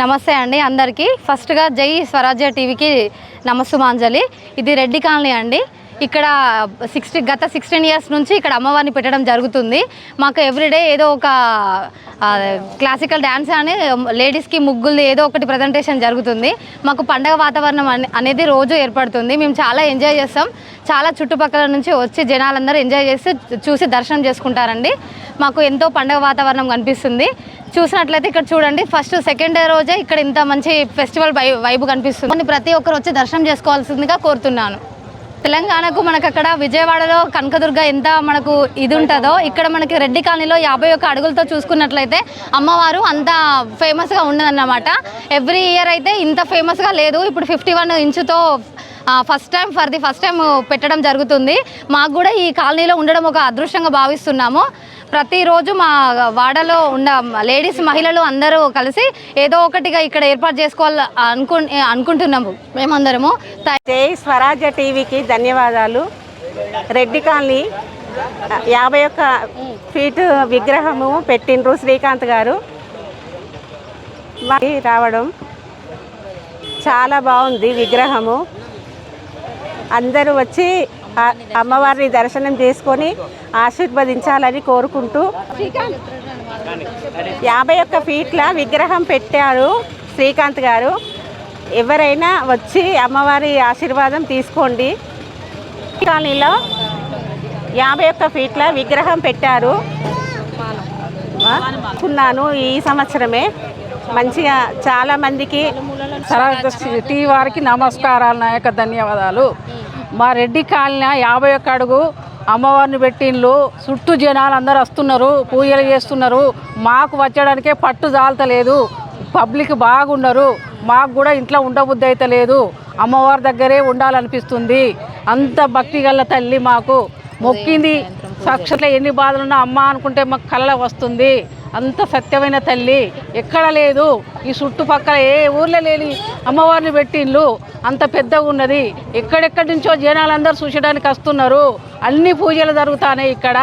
నమస్తే అండి అందరికీ. ఫస్ట్గా జై స్వరాజ్య టీవీకి నమస్సుమాంజలి. ఇది రెడ్డి కాలనీ అండి. ఇక్కడ సిక్స్టీ గత సిక్స్టీన్ ఇయర్స్ నుంచి ఇక్కడ అమ్మవారిని పెట్టడం జరుగుతుంది. మాకు ఎవ్రీడే ఏదో ఒక క్లాసికల్ డ్యాన్స్ అని లేడీస్కి ముగ్గులు ఏదో ఒకటి ప్రజెంటేషన్ జరుగుతుంది. మాకు పండగ వాతావరణం అనేది రోజు ఏర్పడుతుంది. మేము చాలా ఎంజాయ్ చేస్తాం. చాలా చుట్టుపక్కల నుంచి వచ్చి జనాలందరూ ఎంజాయ్ చేసి చూసి దర్శనం చేసుకుంటారండి. మాకు ఎంతో పండగ వాతావరణం కనిపిస్తుంది. చూసినట్లయితే ఇక్కడ చూడండి ఫస్ట్ సెకండ్ డే రోజే ఇక్కడ ఇంత మంచి ఫెస్టివల్ వై వైబు కనిపిస్తుంది. ప్రతి ఒక్కరు వచ్చి దర్శనం చేసుకోవాల్సిందిగా కోరుతున్నాను. తెలంగాణకు మనకు అక్కడ విజయవాడలో కనకదుర్గ ఎంత మనకు ఇది ఉంటుందో ఇక్కడ మనకి రెడ్డి కాలనీలో యాభై ఒక్క అడుగులతో చూసుకున్నట్లయితే అమ్మవారు అంత ఫేమస్గా ఉన్నదన్నమాట ఎవ్రీ ఇయర్ అయితే ఇంత ఫేమస్గా లేదు. ఇప్పుడు fifty one ఇంచుతో first time for the first time పెట్టడం జరుగుతుంది. మాకు కూడా ఈ కాలనీలో ఉండడం ఒక అదృష్టంగా భావిస్తున్నాము. ప్రతిరోజు మా వాడలో ఉన్న లేడీస్ మహిళలు అందరూ కలిసి ఏదో ఒకటిగా ఇక్కడ ఏర్పాటు చేసుకోవాలి అనుకు అనుకుంటున్నాము. మేమందరము థా- జై స్వరాజ్య టీవీకి ధన్యవాదాలు. రెడ్డి కాలనీ యాభై ఒక్క ఫీట్ విగ్రహము పెట్టిండ్రు శ్రీకాంత్ గారు. రావడం చాలా బాగుంది విగ్రహము. అందరూ వచ్చి అమ్మవారిని దర్శనం చేసుకొని ఆశీర్వదించాలని కోరుకుంటూ యాభై ఒక్క ఫీట్ల విగ్రహం పెట్టారు శ్రీకాంత్ గారు. ఎవరైనా వచ్చి అమ్మవారి ఆశీర్వాదం తీసుకోండి. కాలనీలో యాభై ఒక్క ఫీట్ల విగ్రహం పెట్టారు. అనుకున్నాను ఈ సంవత్సరమే. మంచిగా చాలా మందికి టీ వారికి నమస్కారాలు నాయక ధన్యవాదాలు. మా రెడ్డి కాలనీ యాభై ఒక్క అడుగు అమ్మవారిని పెట్టిండ్లు. చుట్టూ జనాలు అందరు వస్తున్నారు పూజలు చేస్తున్నారు. మాకు వచ్చడానికే పట్టు జాలతలేదు. పబ్లిక్ బాగున్నారు మాకు కూడా ఇంట్లో ఉండబుద్ధి అయితే లేదు. అమ్మవారి దగ్గరే ఉండాలనిపిస్తుంది. అంత భక్తి గల తల్లి మాకు. మొక్కింది సాక్షాత్లో ఎన్ని బాధలున్నా అమ్మ అనుకుంటే మాకు కళ్ళ వస్తుంది. అంత సత్యమైన తల్లి ఎక్కడ లేదు. ఈ చుట్టుపక్కల ఏ ఊర్లో లేని అమ్మవారిని పెట్టిండ్లు. అంత పెద్దగా ఉన్నది. ఎక్కడెక్కడి నుంచో జనాలందరూ చూసడానికి వస్తున్నారు. అన్ని పూజలు జరుగుతున్నాయి ఇక్కడ.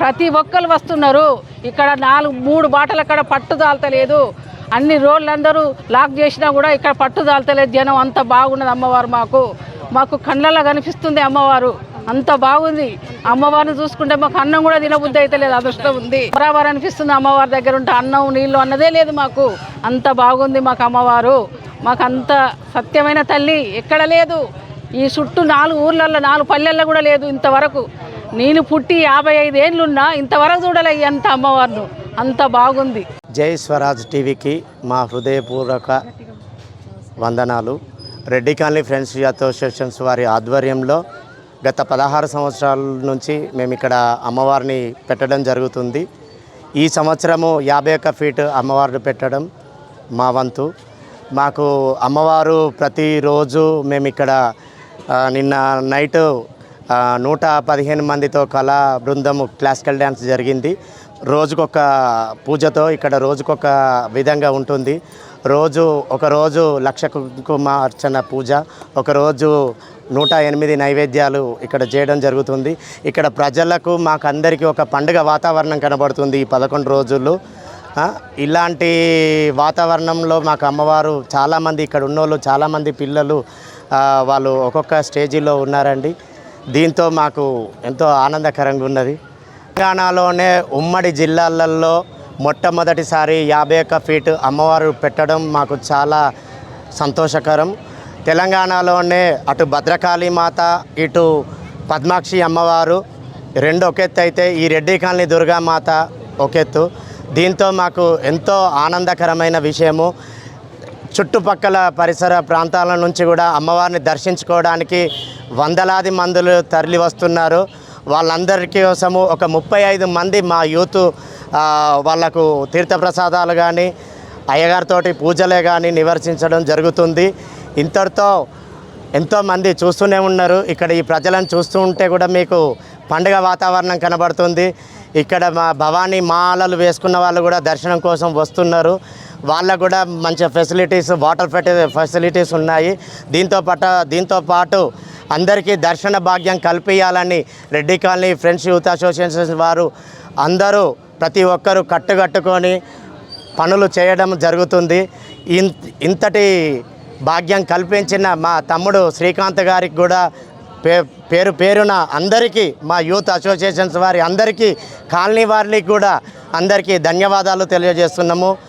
ప్రతి ఒక్కరు వస్తున్నారు. ఇక్కడ నాలుగు మూడు బాటలు అక్కడ పట్టుదాల్తలేదు అన్ని రోడ్లు అందరూ లాక్ చేసినా కూడా ఇక్కడ పట్టుదాల్తలేదు జనం అంత బాగున్నది అమ్మవారు మాకు. మాకు కళ్ళల్లో కనిపిస్తుంది అమ్మవారు. అంత బాగుంది. అమ్మవారిని చూసుకుంటే మాకు అన్నం కూడా తినబుద్ధి అయితే లేదు. అదృష్టం ఉంది. బరాబర్ అనిపిస్తుంది అమ్మవారి దగ్గర ఉంటే అన్నం నీళ్ళు అన్నదే లేదు మాకు. అంత బాగుంది మాకు అమ్మవారు. మాకు అంత సత్యమైన తల్లి ఎక్కడ లేదు. ఈ చుట్టూ నాలుగు ఊర్లలో నాలుగు పల్లెల్లో కూడా లేదు ఇంతవరకు. నేను పుట్టి యాభై ఐదు ఏళ్ళున్నా ఇంతవరకు చూడలే అంత అమ్మవారిను. అంత బాగుంది. జై స్వరాజ్ టీవీకి మా హృదయపూర్వక వందనాలు. రెడ్డి కాలనీ ఫ్రెండ్స్ అసోసియేషన్స్ వారి ఆధ్వర్యంలో గత పదహారు సంవత్సరాల నుంచి మేము ఇక్కడ అమ్మవారిని పెట్టడం జరుగుతుంది. ఈ సంవత్సరము యాభై ఒక్క ఫీట్ అమ్మవారిని పెట్టడం మా వంతు. మాకు అమ్మవారు ప్రతిరోజు మేము ఇక్కడ నిన్న నైట్ నూట పదిహేను మందితో కళా బృందము క్లాసికల్ డ్యాన్స్ జరిగింది. రోజుకొక పూజతో ఇక్కడ రోజుకొక విధంగా ఉంటుంది. రోజు ఒకరోజు లక్ష కుంకుమార్చన పూజ ఒకరోజు నూట ఎనిమిది నైవేద్యాలు ఇక్కడ చేయడం జరుగుతుంది. ఇక్కడ ప్రజలకు మాకు అందరికీ ఒక పండుగ వాతావరణం కనబడుతుంది ఈ పదకొండు రోజులు ఇలాంటి వాతావరణంలో మాకు అమ్మవారు చాలామంది ఇక్కడ ఉన్నోళ్ళు చాలామంది పిల్లలు వాళ్ళు ఒక్కొక్క స్టేజీలో ఉన్నారండి. దీంతో మాకు ఎంతో ఆనందకరంగా ఉన్నది. తెలంగాణలోనే ఉమ్మడి జిల్లాలలో మొట్టమొదటిసారి యాభై ఒక్క ఫీట్ అమ్మవారు పెట్టడం మాకు చాలా సంతోషకరం. తెలంగాణలోనే అటు భద్రకాళి మాత ఇటు పద్మాక్షి అమ్మవారు రెండు ఒకెత్తు అయితే ఈ రెడ్డి కాలనీ దుర్గామాత ఒకెత్తు. దీంతో మాకు ఎంతో ఆనందకరమైన విషయము. చుట్టుపక్కల పరిసర ప్రాంతాల నుంచి కూడా అమ్మవారిని దర్శించుకోవడానికి వందలాది మందులు తరలి వస్తున్నారు. వాళ్ళందరికీ కోసము ఒక ముప్పై ఐదు మంది మా యూత్ వాళ్ళకు తీర్థప్రసాదాలు కానీ అయ్యగారితోటి పూజలే కానీ నివర్తించడం జరుగుతుంది. ఇంతటితో ఎంతోమంది చూస్తూనే ఉన్నారు. ఇక్కడ ఈ ప్రజలను చూస్తూ ఉంటే కూడా మీకు పండుగ వాతావరణం కనబడుతుంది. ఇక్కడ మా భవానీ మాలలు వేసుకున్న వాళ్ళు కూడా దర్శనం కోసం వస్తున్నారు. వాళ్ళకు కూడా మంచి ఫెసిలిటీస్ వాటర్ ఫెసిలిటీస్ ఉన్నాయి. దీంతో పాటు దీంతో పాటు అందరికీ దర్శన భాగ్యం కల్పించాలని Reddy colony friends youth association వారు అందరూ ప్రతి ఒక్కరూ కట్టుకట్టుకొని పనులు చేయడం జరుగుతుంది. ఇన్ ఇంతటి భాగ్యం కల్పించిన మా తమ్ముడు శ్రీకాంత్ గారికి కూడా పే పేరు పేరున అందరికీ మా యూత్ అసోసియేషన్స్ వారి అందరికీ కాలనీ వారికి కూడా అందరికీ ధన్యవాదాలు తెలియజేస్తున్నాము.